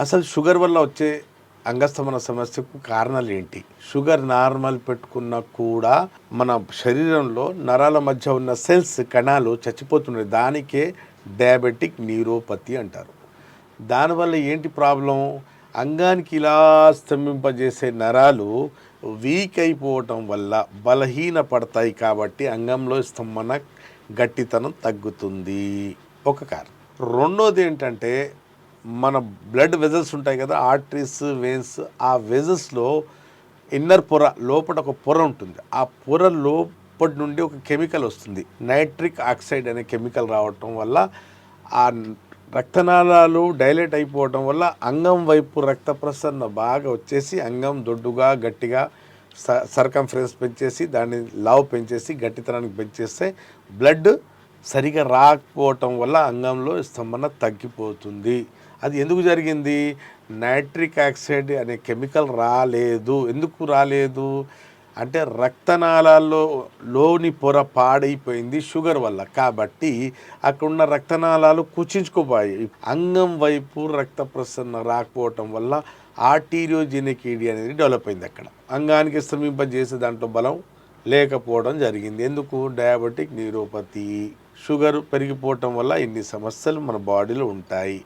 అసలు షుగర్ వల్ల వచ్చే అంగస్తమన సమస్యకు కారణాలు ఏంటి షుగర్ నార్మల్ పెట్టుకున్నా కూడా మన శరీరంలో నరాల మధ్య ఉన్న సెల్స్ కణాలు చచ్చిపోతున్నాయి. దానికే డయాబెటిక్ న్యూరోపతి అంటారు. దానివల్ల ఏంటి ప్రాబ్లం అంగానికి ఇలా స్తంభింపజేసే నరాలు వీక్ అయిపోవటం వల్ల బలహీన పడతాయి కాబట్టి అంగంలో స్తంభన గట్టితనం తగ్గుతుంది. ఒక కారణం. రెండోది ఏంటంటే మన బ్లడ్ వెజల్స్ ఉంటాయి కదా ఆర్టరీస్ వెయిన్స్ ఆ వెజల్స్లో ఇన్నర్ పొర లోపల ఒక పొర ఉంటుంది. ఆ పొర లోపటి నుండి ఒక కెమికల్ వస్తుంది. నైట్రిక్ ఆక్సైడ్ అనే కెమికల్ రావటం వల్ల ఆ రక్తనాళాలు డైలేట్ అయిపోవటం వల్ల అంగం వైపు రక్త ప్రసరణ బాగా వచ్చేసి అంగం దొడ్డుగా గట్టిగా స సర్కంఫరెన్స్ పెంచేసి దాన్ని లావు పెంచేసి గట్టితనానికి పెంచేస్తే బ్లడ్ సరిగా రాకపోవటం వల్ల అంగంలో స్తంభన తగ్గిపోతుంది. అది ఎందుకు జరిగింది? నైట్రిక్ ఆక్సైడ్ అనే కెమికల్ రాలేదు. ఎందుకు రాలేదు? అంటే రక్తనాళాల్లో లోని పొర పాడైపోయింది షుగర్ వల్ల. కాబట్టి అక్కడున్న రక్తనాళాలు కుచించుకుపోయాయి అంగం వైపు రక్త ప్రసరణ రాకపోవటం వల్ల ఆర్టీరియోజెనిక్ ఈడి అనేది డెవలప్ అయింది అక్కడ. అంగానికి శ్రమింపజేసే దాంట్లో బలం లేకపోవడం జరిగింది. ఎందుకు? Diabetic neuropathy. షుగర్ పెరిగిపోవటం వల్ల ఇన్ని సమస్యలు మన బాడీలో ఉంటాయి.